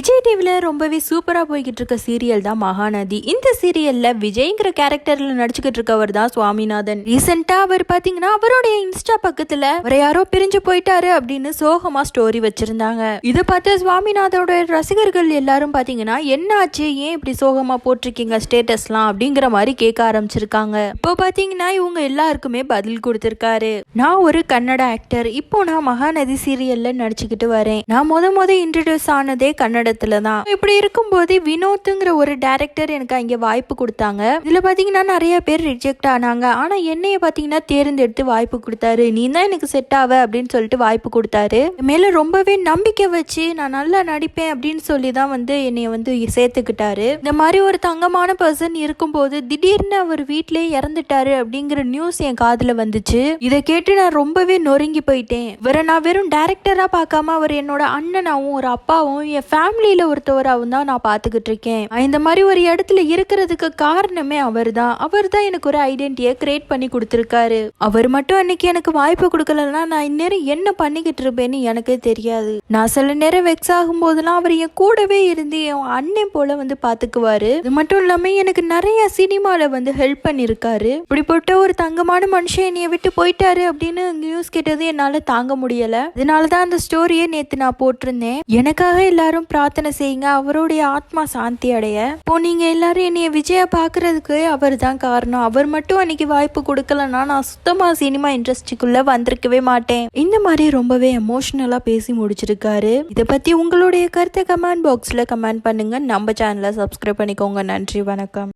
一 விஜய் ரொம்பவே சூப்பரா போய்கிட்டு இருக்க சீரியல் தான் மகாநதி. இந்த சீரியல்ல விஜய்ங்கிற கேரக்டர்ல நடிச்சுக்கிட்டு இருக்கவர் தான் சுவாமிநாதன். ரீசெண்டாக அவர் பார்த்தீங்கன்னா அவருடைய இன்ஸ்டா பக்கத்துல அவர் யாரோ பிரிஞ்சு போயிட்டாரு அப்படின்னு சோகமா ஸ்டோரி வச்சிருந்தாங்க. இதை பார்த்து சுவாமிநாதனோட ரசிகர்கள் எல்லாரும் பாத்தீங்கன்னா என்ன ஆச்சு ஏன் இப்படி சோகமா போட்டிருக்கீங்க ஸ்டேட்டஸ்லாம்? அப்படிங்கிற மாதிரி கேட்க ஆரம்பிச்சிருக்காங்க. இப்போ பாத்தீங்கன்னா இவங்க எல்லாருக்குமே பதில் கொடுத்துருக்காரு. நான் ஒரு கன்னட ஆக்டர் இப்போ நான் மகாநதி சீரியல்ல நடிச்சுக்கிட்டு வரேன். நான் முத முத இன்ட்ரடியூஸ் ஆனதே கன்னடத்துல தான் இப்படி இருக்கும்போது வினோத்துங்கிற ஒரு டைரக்டர் எனக்கு அங்க வாய்ப்பு கொடுத்தாங்க. இதுல பாத்தீங்கன்னா நிறைய பேர் ரிஜெக்ட் ஆனாங்க. ஆனா என்னைய பாத்தீங்கன்னா தேர்ந்தெடுத்து வாய்ப்பு கொடுத்தாரு. நீ தான் எனக்கு செட் ஆவ? அப்படின்னு சொல்லிட்டு வாய்ப்பு கொடுத்தாரு. மேலே மேல ரொம்பவே நம்பிக்கை வச்சு நான் நல்லா நடிப்பேன் அப்படின்னு சொல்லி தான் வந்து என்னைய வந்து சேர்த்துக்கிட்டாரு. இந்த மாதிரி ஒரு தங்கமான பர்சன் இருக்கும்போது திடீர்னு அவர் வீட்டிலே இறந்துட்டாரு அப்படிங்கிற நியூஸ் என் காதுல வந்துச்சு. இதை கேட்டு நான் ரொம்பவே நொறுங்கி போயிட்டேன். இவரை நான் வெறும் டேரக்டரா பார்க்காம அவர் என்னோட அண்ணனாவும் ஒரு அப்பாவும் என் ஃபேமிலியில ஒருத்தவராகவும் தான் நான் பார்த்துக்கிட்டு இருக்கேன் இந்த மாதிரி ஒரு இடத்துல இருக்கிறதுக்கு காரணமே அவர் தான் அவர் தான் எனக்கு ஒரு ஐடென்டிட்டியை கிரியேட் பண்ணி கொடுத்துருக்காரு. அவர் மட்டும் அன்னைக்கு எனக்கு வாய்ப்பு கொடுக்கலன்னா நான் இந்நேரம் என்ன பண்ணிக்கிட்டு இருப்பேன்னு எனக்கே தெரியாது. நான் சில நேரம் வெக்ஸ் ஆகும் போதெல்லாம் அவர் என் கூடவே இருந்து என் அண்ணன் போல வந்து பார்த்துக்குவாரு. இது மட்டும் இல்லாம எனக்கு நிறைய சினிமாவில் வந்து ஹெல்ப் பண்ணியிருக்காரு இப்படிப்பட்ட ஒரு தங்கமான மனுஷன் என்னைய விட்டு போயிட்டாரு அப்படின்னு நியூஸ் கேட்டது என்னால தாங்க முடியல. இதனாலதான் அந்த ஸ்டோரியை நேத்து நான் போட்டிருந்தேன். எனக்காக எல்லாரும் பிரார்த்தனை பிரார்த்தனை செய்யுங்க? அவருடைய ஆத்மா சாந்தி அடைய. இப்போ நீங்க எல்லாரும் என்னைய விஜய பாக்குறதுக்கு அவர் தான் காரணம். அவர் மட்டும் அன்னைக்கு வாய்ப்பு கொடுக்கலன்னா நான் சுத்தமா சினிமா இண்டஸ்ட்ரிக்குள்ள வந்திருக்கவே மாட்டேன். இந்த மாதிரி ரொம்பவே எமோஷனலா பேசி முடிச்சிருக்காரு. இதை பத்தி உங்களுடைய கருத்தை கமெண்ட் பாக்ஸ்ல கமெண்ட் பண்ணுங்க. நம்ம சேனலை சப்ஸ்கிரைப் பண்ணிக்கோங்க. நன்றி வணக்கம்.